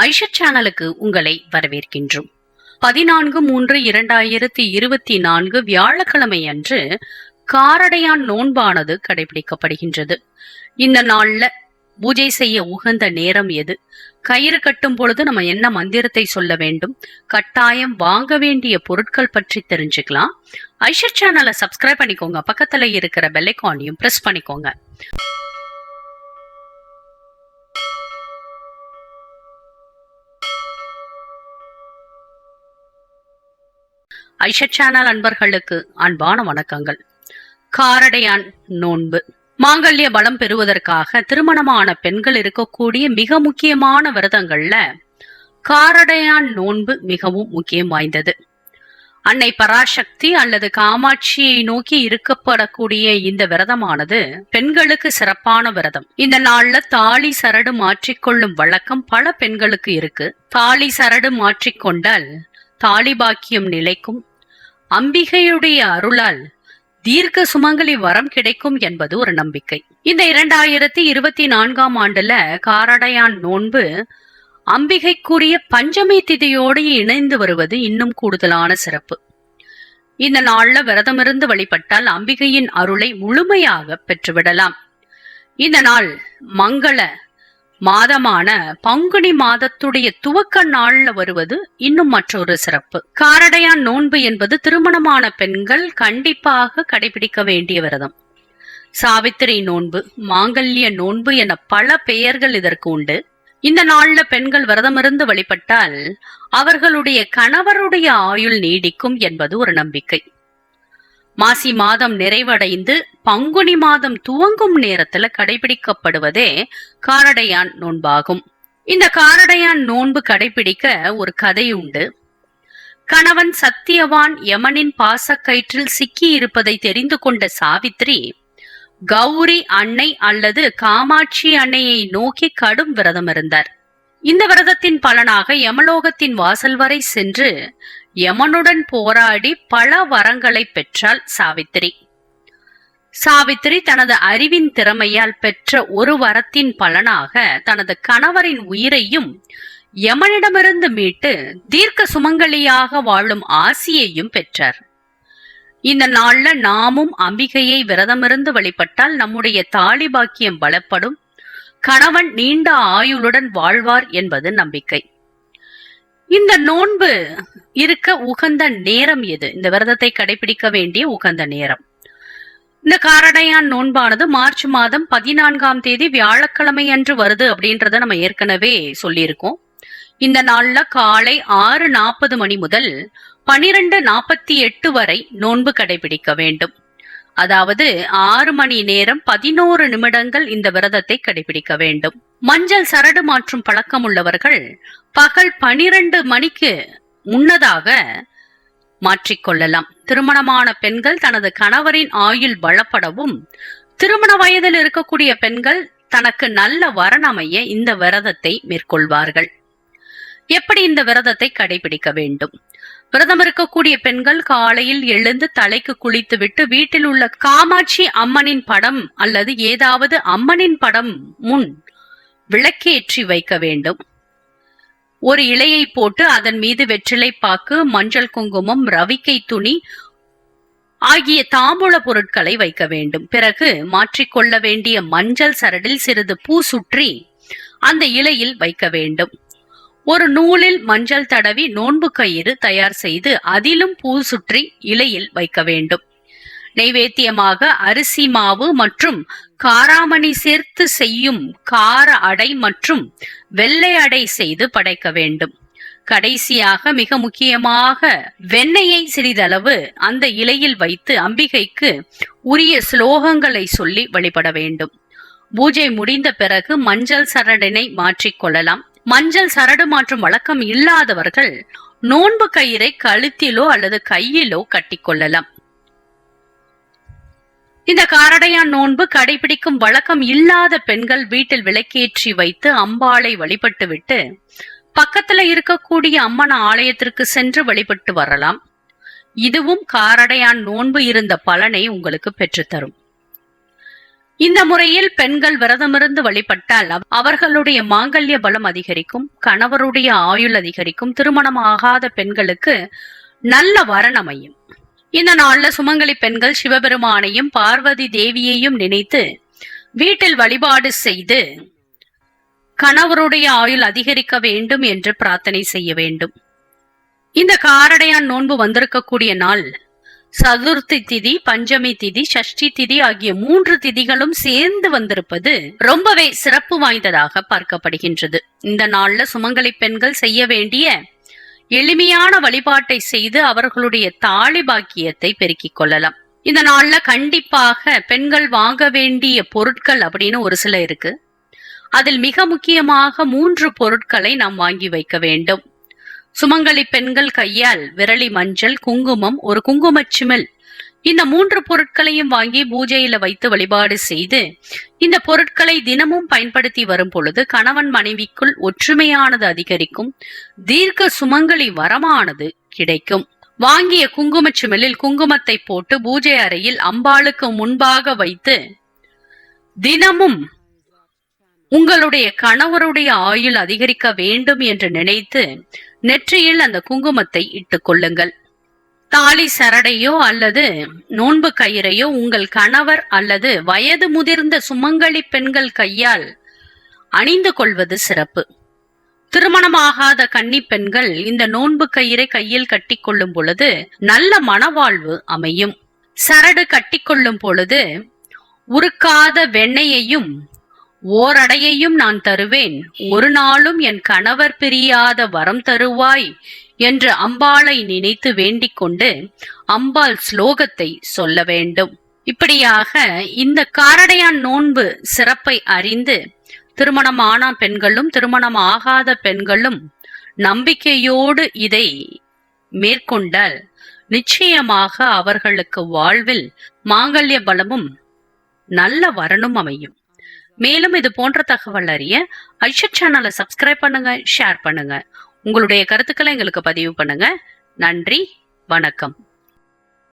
ஐஷத் சேனலுக்கு உங்களை வரவேற்கின்றோம். பதினான்கு மூன்று இரண்டாயிரத்தி இருபத்தி நான்கு வியாழக்கிழமை அன்று காரடையான் நோன்பானது கடைபிடிக்கப்படுகின்றது. இந்த நாள்ல பூஜை செய்ய உகந்த நேரம் எது? கயிறு கட்டும் பொழுது நம்ம என்ன மந்திரத்தை சொல்ல வேண்டும்? கட்டாயம் வாங்க வேண்டிய பொருட்கள் பற்றி தெரிஞ்சுக்கலாம். ஐஷர் சேனலை சப்ஸ்கிரைப் பண்ணிக்கோங்க. பக்கத்துல இருக்கிற பெல்லைக்கானையும் பிரஸ் பண்ணிக்கோங்க. ஐஷத் சேனல் அன்பர்களுக்கு அன்பான வணக்கங்கள். காரடையான் நோன்பு. மாங்கல்ய பலம் பெறுவதற்காக திருமணமான பெண்கள் இருக்கக்கூடிய மிக முக்கியமான விரதங்கள்ல காரடையான் நோன்பு மிகவும் முக்கியம் வாய்ந்தது. அன்னை பராசக்தி அல்லது காமாட்சியை நோக்கி இருக்கப்படக்கூடிய இந்த விரதமானது பெண்களுக்கு சிறப்பான விரதம். இந்த நாள்ல தாலி சரடு மாற்றிக்கொள்ளும் வழக்கம் பல பெண்களுக்கு இருக்கு. தாலி சரடு மாற்றிக்கொண்டால் தாலி பாக்கியம் நிலைக்கும் அம்பிகையுடைய அருளால் தீர்க்க சுமங்கலி வரம் கிடைக்கும் என்பது ஒரு நம்பிக்கை. இந்த இரண்டாயிரத்தி இருபத்தி நான்காம் ஆண்டுல காரடையான் நோன்பு அம்பிகைக்குரிய பஞ்சமி திதியோடு இணைந்து வருவது இன்னும் கூடுதலான சிறப்பு. இந்த நாள்ல விரதமிருந்து வழிபட்டால் அம்பிகையின் அருளை முழுமையாக பெற்றுவிடலாம். இந்த நாள் மங்கள மாதமான பங்குனி மாதத்துடைய துவக்க நாள்ல வருவது இன்னும் மற்றொரு சிறப்பு. காரடையான் நோன்பு என்பது திருமணமான பெண்கள் கண்டிப்பாக கடைபிடிக்க வேண்டிய விரதம். சாவித்திரி நோன்பு மாங்கல்ய நோன்பு என பல பெயர்கள் இதற்கு உண்டு. இந்த நாள்ல பெண்கள் விரதமிருந்து வழிபட்டால் அவர்களுடைய கணவருடைய ஆயுள் நீடிக்கும் என்பது ஒரு நம்பிக்கை. மாசி மாதம் நிறைவடைந்து பங்குனி மாதம் துவங்கும் நேரத்துல கடைபிடிக்கப்படுவதே காரடையான் நோன்பாகும். இந்த காரடையான் நோன்பு கடைபிடிக்க ஒரு கதை உண்டு. கணவன் சத்தியவான் யமனின் பாசக்கயிற்றில் சிக்கி இருப்பதை தெரிந்து கொண்ட சாவித்ரி கௌரி அன்னை அல்லது காமாட்சி அன்னையை நோக்கி கடும் விரதம் இருந்தார். இந்த விரதத்தின் பலனாக யமலோகத்தின் வாசல் வரை சென்று யமனுடன் போராடி பல வரங்களை பெற்றாள் சாவித்திரி. சாவித்திரி தனது அறிவின் திறமையால் பெற்ற ஒரு வரத்தின் பலனாக தனது கணவரின் உயிரையும் யமனிடமிருந்து மீட்டு தீர்க்க சுமங்கலியாக வாழும் ஆசியையும் பெற்றார். இந்த நாள்ல நாமும் அம்பிகையை விரதமிருந்து வழிபட்டால் நம்முடைய தாலி பாக்கியம் பலப்படும். கணவன் நீண்ட ஆயுளுடன் வாழ்வார் என்பது நம்பிக்கை. இந்த நோன்பு இருக்க உகந்த நேரம் எது? இந்த விரதத்தை கடைபிடிக்க வேண்டிய உகந்த நேரம். இந்த காரடையான் நோன்பானது மார்ச் மாதம் பதினான்காம் தேதி வியாழக்கிழமை அன்று வருது அப்படின்றத நம்ம ஏற்கனவே சொல்லியிருக்கோம். இந்த நாள்ல காலை ஆறு நாற்பது மணி முதல் பனிரெண்டு நாற்பத்தி எட்டு வரை நோன்பு கடைபிடிக்க வேண்டும். அதாவது ஆறு மணி நேரம் பதினோரு நிமிடங்கள் இந்த விரதத்தை கடைபிடிக்க வேண்டும். மஞ்சள் சரடு மாற்றும் பழக்கம் உள்ளவர்கள் பகல் பனிரெண்டு மணிக்கு முன்னதாக மாற்றிக்கொள்ளலாம் திருமணமான பெண்கள் தனது கணவரின் ஆயுள் பலப்படவும் திருமண வயதில் இருக்கக்கூடிய பெண்கள் தனக்கு நல்ல வரணமைய இந்த விரதத்தை மேற்கொள்வார்கள். எப்படி இந்த விரதத்தை கடைபிடிக்க வேண்டும்? விரதம் இருக்கக்கூடிய பெண்கள் காலையில் எழுந்து தலைக்கு குளித்துவிட்டு வீட்டில் உள்ள காமாட்சி அம்மனின் படம் அல்லது ஏதாவது அம்மனின் படம் முன் விளக்கேற்றி வைக்க வேண்டும். ஒரு இலையை போட்டு அதன் மீது வெற்றிலை பாக்கு மஞ்சள் குங்குமம் ரவிக்கை துணி ஆகிய தாம்பூல பொருட்களை வைக்க வேண்டும். பிறகு மாற்றிக்கொள்ள வேண்டிய மஞ்சள் சரடில் சிறிது பூ சுற்றி அந்த இலையில் வைக்க வேண்டும். ஒரு நூலில் மஞ்சள் தடவி நோன்பு கயிறு தயார் செய்து அதிலும் பூ சுற்றி இலையில் வைக்க வேண்டும். நைவேத்தியமாக அரிசி மாவு மற்றும் காராமணி சேர்த்து செய்யும் கார அடை மற்றும் வெள்ளை அடை செய்து படைக்க வேண்டும். கடைசியாக மிக முக்கியமாக வெண்ணெயை சிறிதளவு அந்த இலையில் வைத்து அம்பிகைக்கு உரிய ஸ்லோகங்களை சொல்லி வழிபட வேண்டும். பூஜை முடிந்த பிறகு மஞ்சள் சரடினை மாற்றிக்கொள்ளலாம் மஞ்சள் சரடு மாற்றும் வழக்கம் இல்லாதவர்கள் நோன்பு கயிறை கழுத்திலோ அல்லது கையிலோ கட்டிக்கொள்ளலாம் இந்த காரடையான் நோன்பு கடைபிடிக்கும் வழக்கம் இல்லாத பெண்கள் வீட்டில் விளக்கேற்றி வைத்து அம்பாளை வழிபட்டு விட்டு பக்கத்துல இருக்கக்கூடிய அம்மன் ஆலயத்திற்கு சென்று வழிபட்டு வரலாம். இதுவும் காரடையான் நோன்பு இருந்த பலனை உங்களுக்கு பெற்றுத்தரும். இந்த முறையில் பெண்கள் விரதமிருந்து வழிபட்டால் அவர்களுடைய மாங்கல்ய பலம் அதிகரிக்கும் கணவருடைய ஆயுள் அதிகரிக்கும் திருமணம் ஆகாத பெண்களுக்கு நல்ல வரன் அமையும். இந்த நாள்ல சுமங்கலி பெண்கள் சிவபெருமானையும் பார்வதி தேவியையும் நினைத்து வீட்டில் வழிபாடு செய்து கணவருடைய ஆயுள் அதிகரிக்க வேண்டும் என்று பிரார்த்தனை செய்ய வேண்டும். இந்த காரடையான் நோன்பு வந்திருக்கக்கூடிய நாள் சதுர்த்தி திதி பஞ்சமி திதி சஷ்டி திதி ஆகிய மூன்று திதிகளும் சேர்ந்து வந்திருப்பது ரொம்பவே சிறப்பு வாய்ந்ததாக பார்க்கப்படுகின்றது. இந்த நாள்ல சுமங்கலி பெண்கள் செய்ய வேண்டிய எளிமையான வழிபாட்டை செய்து அவர்களுடைய தாலி பாக்கியத்தை பெருக்கிக் கொள்ளலாம். இந்த நாள்ல கண்டிப்பாக பெண்கள் வாங்க வேண்டிய பொருட்கள் அப்படின்னு ஒரு சில இருக்கு. அதில் மிக முக்கியமாக மூன்று பொருட்களை நாம் வாங்கி வைக்க வேண்டும். சுமங்கலி பெண்கள் கையால் விரலி மஞ்சள் குங்குமம் ஒரு குங்குமச்சிமிழ் இந்த மூன்று பொருட்களையும் வாங்கி பூஜையில வைத்து வழிபாடு செய்து இந்த பொருட்களை தினமும் பயன்படுத்தி வரும் பொழுது கணவன் மனைவிக்குள் ஒற்றுமையானது அதிகரிக்கும் தீர்க்க சுமங்கலி வரமானது கிடைக்கும். வாங்கிய குங்குமச்சிமிழில் குங்குமத்தை போட்டு பூஜை அறையில் அம்பாளுக்கு முன்பாக வைத்து தினமும் உங்களுடைய கணவருடைய ஆயுள் அதிகரிக்க வேண்டும் என்று நினைத்து நெற்றியில் அந்த குங்குமத்தை இட்டுக் கொள்ளுங்கள். தாலி சரடையோ அல்லது நோன்பு கயிறையோ உங்கள் கணவர் அல்லது வயது முதிர்ந்த சுமங்கலி பெண்கள் கையால் அணிந்து கொள்வது சிறப்பு. திருமணமாகாத கன்னி பெண்கள் இந்த நோன்பு கயிறை கையில் கட்டிக்கொள்ளும் பொழுது நல்ல மனவாழ்வு அமையும். சரடு கட்டிக்கொள்ளும் பொழுது உருக்காத வெண்ணெயையும் ஓரடையையும் நான் தருவேன். ஒரு நாளும் என் கணவர் பிரியாத வரம் தருவாய் என்று அம்பாளை நினைத்து வேண்டிக் கொண்டு அம்பாள் ஸ்லோகத்தை சொல்ல வேண்டும். இப்படியாக இந்த காரடையான் நோன்பு சிறப்பை அறிந்து திருமணமான பெண்களும் திருமணம் ஆகாத பெண்களும் நம்பிக்கையோடு இதை மேற்கொண்டால் நிச்சயமாக அவர்களுக்கு வாழ்வில் மாங்கல்ய பலமும் நல்ல வரனும் அமையும். மேலும் இது போன்ற தகவல் அறிய ஐஷத் சேனலை சப்ஸ்கிரைப் பண்ணுங்க ஷேர் பண்ணுங்க. உங்களுடைய கருத்துக்களை எங்களுக்கு பதிவு பண்ணுங்க. நன்றி வணக்கம்.